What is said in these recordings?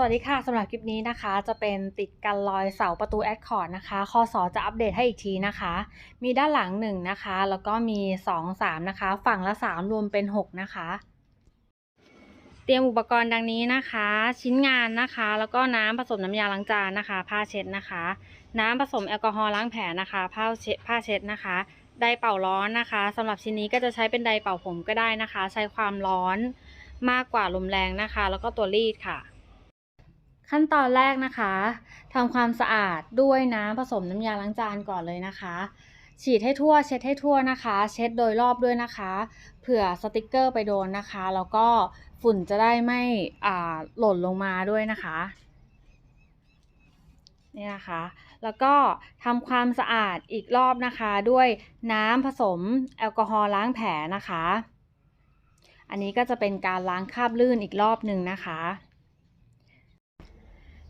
สวัสดีค่ะสำหรับคลิปนี้นะคะจะเป็นติดกันรอยเสาประตูแอดคอร์ดนะคะคอสอจะอัปเดตให้อีกทีนะคะ มีด้านหลัง1นะคะ แล้วก็มี 2 3 นะคะ ฝั่งละ 3 รวมเป็น 6 นะคะ เตรียมอุปกรณ์ดังนี้นะคะ ชิ้นงานนะคะ แล้วก็น้ำผสมน้ำยาล้างจานนะคะ ผ้าเช็ดนะคะ น้ำผสมแอลกอฮอล์ล้างแผลนะคะผ้าเช็ดผ้าเช็ดนะคะไดเป่าร้อนนะคะสำหรับชิ้นนี้ก็จะใช้เป็นไดเป่าผมก็ได้นะคะ ใช้ความร้อนมากกว่าลมแรงนะคะ แล้วก็ตัวรีดค่ะ ขั้นตอนแรกนะคะทำความสะอาดด้วยน้ำผสมน้ำยาล้างจานก่อนเลยนะคะ ฉีดให้ทั่วเช็ดให้ทั่วนะคะ เช็ดโดยรอบด้วยนะคะเผื่อสติกเกอร์ไปโดนนะคะ แล้วก็ฝุ่นจะได้ไม่หล่นลงมาด้วยนะคะนี่นะคะ แล้วก็ทำความสะอาดอีกรอบนะคะ ด้วยน้ำผสมแอลกอฮอล์ล้างแผลนะคะ อันนี้ก็จะเป็นการล้างคราบลื่นอีกรอบหนึ่งนะคะ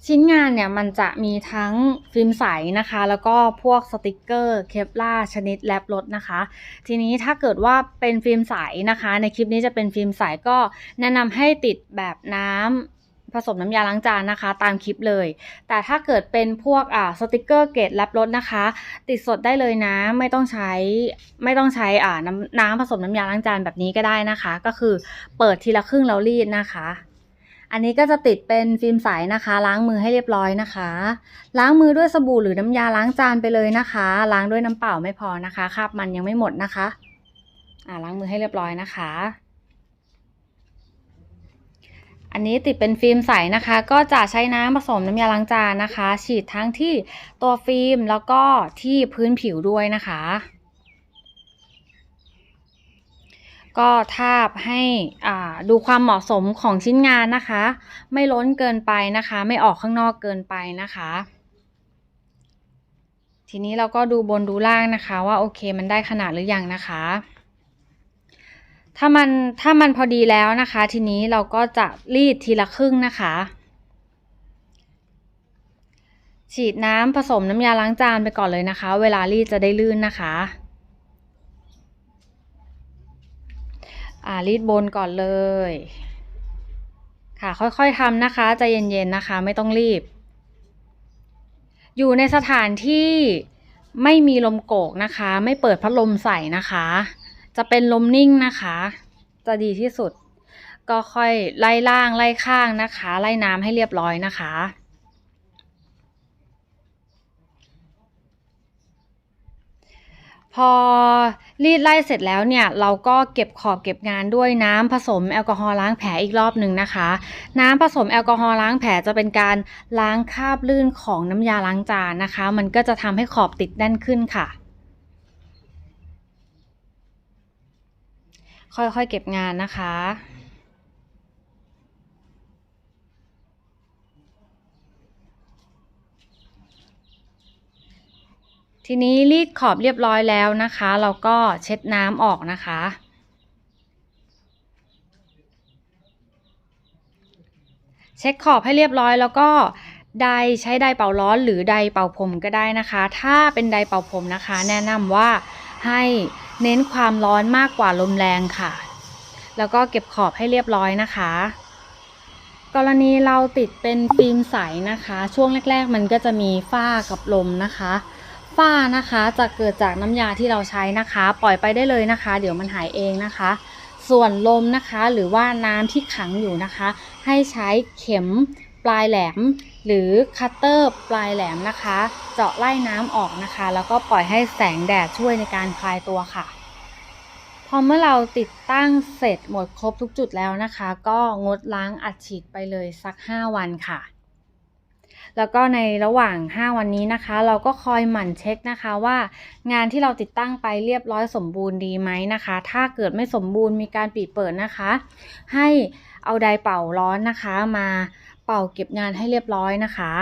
ชิ้นงานเนี่ยมันจะมีทั้งฟิล์มใสนะคะ แล้วก็พวกสติกเกอร์เคปลาชนิดแลบรถนะคะ ทีนี้ถ้าเกิดว่าเป็นฟิล์มใสนะคะ ในคลิปนี้จะเป็นฟิล์มใสก็แนะนำให้ติดแบบน้ำผสมน้ำยาล้างจานนะคะ ตามคลิปเลย แต่ถ้าเกิดเป็นพวกอ่าสติกเกอร์เกตแลบรถนะคะ ติดสดได้เลยนะ ไม่ต้องใช้ไม่ต้องใช้อ่าน้ำน้ำผสมน้ำยาล้างจานแบบนี้ก็ได้นะคะ ก็คือเปิดทีละครึ่งแล้วรีดนะคะ อันนี้ก็จะติดเป็นฟิล์มใสนะคะ ล้างมือให้เรียบร้อยนะคะ ล้างมือด้วยสบู่หรือน้ำยาล้างจานไปเลยนะคะ ล้างด้วยน้ำเปล่าไม่พอนะคะคราบมันยังไม่หมดนะคะอ่าล้างมือให้เรียบร้อยนะคะ อันนี้ติดเป็นฟิล์มใสนะคะ ก็จะใช้น้ำผสมน้ำยาล้างจานนะคะ ฉีดทั้งที่ตัวฟิล์มแล้วก็ที่พื้นผิวด้วยนะคะ ก็ทาบให้ดูความเหมาะสมของชิ้นงานนะคะ ไม่ล้นเกินไปนะคะ ไม่ออกข้างนอกเกินไปนะคะ ทีนี้เราก็ดูบนดูล่างนะคะว่าโอเคมันได้ขนาดหรือยังนะคะ ถ้ามันถ้ามันพอดีแล้วนะคะ ทีนี้เราก็จะรีดทีละครึ่งนะคะ ฉีดน้ำผสมน้ำยาล้างจานไปก่อนเลยนะคะ เวลารีดจะได้ลื่นนะคะ อ่ารีดบนก่อนเลย ค่ะค่อยๆทำนะคะใจเย็นๆนะคะไม่ต้องรีบ อยู่ในสถานที่ไม่มีลมโกกนะคะ ไม่เปิดพัดลมใส่นะคะ จะเป็นลมนิ่งนะคะ จะดีที่สุด ก็ค่อยไล่ล่างไล่ข้างนะคะ ไล่น้ำให้เรียบร้อยนะคะ พอรีดไล่เสร็จแล้วเนี่ย เราก็เก็บขอบเก็บงานด้วยน้ำผสมแอลกอฮอล์ล้างแผลอีกรอบหนึ่งนะคะ น้ำผสมแอลกอฮอล์ล้างแผลจะเป็นการล้างคราบลื่นของน้ำยาล้างจานนะคะ มันก็จะทำให้ขอบติดแน่นขึ้นค่ะ ค่อยๆเก็บงานนะคะ ทีนี้รีดขอบเรียบร้อยแล้วนะคะ เราก็เช็ดน้ำออกนะคะ เช็ดขอบให้เรียบร้อยแล้วก็ไดใช้ไดเป่าร้อนหรือไดเป่าผมก็ได้นะคะ ถ้าเป็นไดเป่าผมนะคะ แนะนำว่าให้เน้นความร้อนมากกว่าลมแรงค่ะ แล้วก็เก็บขอบให้เรียบร้อยนะคะ กรณีเราติดเป็นฟิล์มใสนะคะ ช่วงแรก ๆ มันก็จะมีฝ้ากับลมนะคะ ฝ้านะคะจะเกิดจากน้ำยาที่เราใช้นะคะ ปล่อยไปได้เลยนะคะ เดี๋ยวมันหายเองนะคะ ส่วนลมนะคะหรือว่าน้ำที่ขังอยู่นะคะ ให้ใช้เข็มปลายแหลม หรือคัตเตอร์ปลายแหลมนะคะ เจาะไล่น้ำออกนะคะ แล้วก็ปล่อยให้แสงแดดช่วยในการคลายตัวค่ะพอเมื่อเราติดตั้งเสร็จหมดครบทุกจุดแล้วนะคะ ก็งดล้างอัดฉีดไปเลยสัก 5 วันค่ะ แล้วก็ในระหว่าง 5 วันนี้นะคะ เราก็คอยหมั่นเช็คนะคะว่า งานที่เราติดตั้งไปเรียบร้อยสมบูรณ์ดีไหมนะคะ ถ้าเกิดไม่สมบูรณ์มีการปิดเปิดนะคะ ให้เอาไดเป่าร้อนนะคะ มาเป่าเก็บงานให้เรียบร้อยนะคะ